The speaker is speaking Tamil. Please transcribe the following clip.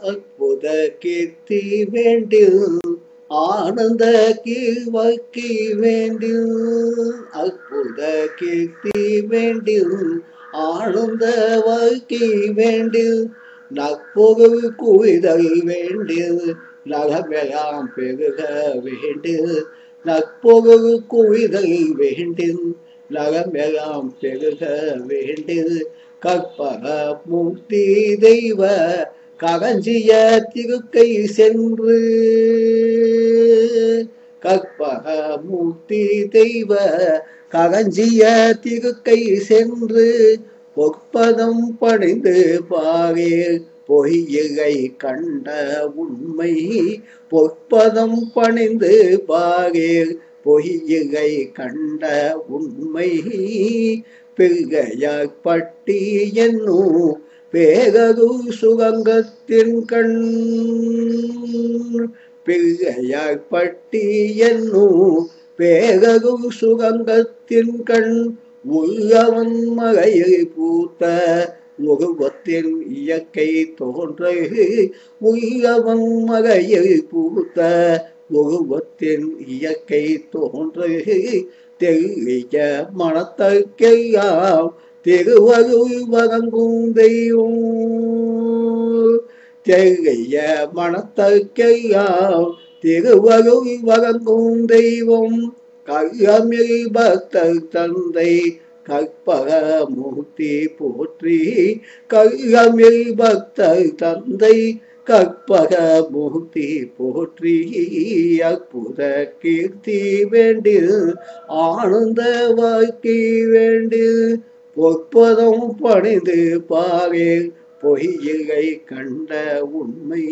அற்புத கீர்த்தி வேண்டில் ஆனந்த கீழ்வக்கி வேண்டில். அற்புத கீர்த்தி வேண்டில் ஆனந்த வக்கி வேண்டில். நற்பொகு குவிதல் வேண்டில் நகமெல்லாம் பெருக வேண்டில். நற்பொகு குவிதல் வேண்டில் நகமெல்லாம் பெருக வேண்டில். கற்பக மூர்த்தி தெய்வ ககஞ்சிய திருக்கை சென்று. கற்பக மூர்த்தி தெய்வ ககஞ்சிய திருக்கை சென்று பொற்பதம் பணிந்து பாரேல் பொய்யை கண்ட உண்மை. பொற்பதம் பணிந்து பாரேல் பொய்யை கண்ட உண்மை. பிள்ளையாற்பட்டி என்னும் பேரரு சுகங்கத்தின் கண். பிள்ளையாற்பட்டி என்னும் பேரரு சுகங்கத்தின் கண். உள்ளவன் மகையை பூத்த உருவத்தின் இயற்கை தோன்று உள்ளவன் மகையை பூத்த உருவத்தின் இயற்கை தோன்று தெரிய மனத்தற்கெல்லாம் திருவருள் வழங்கும் தெய்வம். தெரிய மனத்தற்கெல்லாம் திருவருள் வழங்கும் தெய்வம். கள்ளமில் பக்தர் தந்தை கற்பக மூர்த்தி போற்றி கள்ளமில் பக்தர் தந்தை கற்பக முக்தி போற்றி அற்புத கீர்த்தி வேண்டில் ஆனந்த வாழ்க்கை வேண்டில் பொற்பதம் பணிந்து பாரே பொய்யிலை கண்ட உண்மை.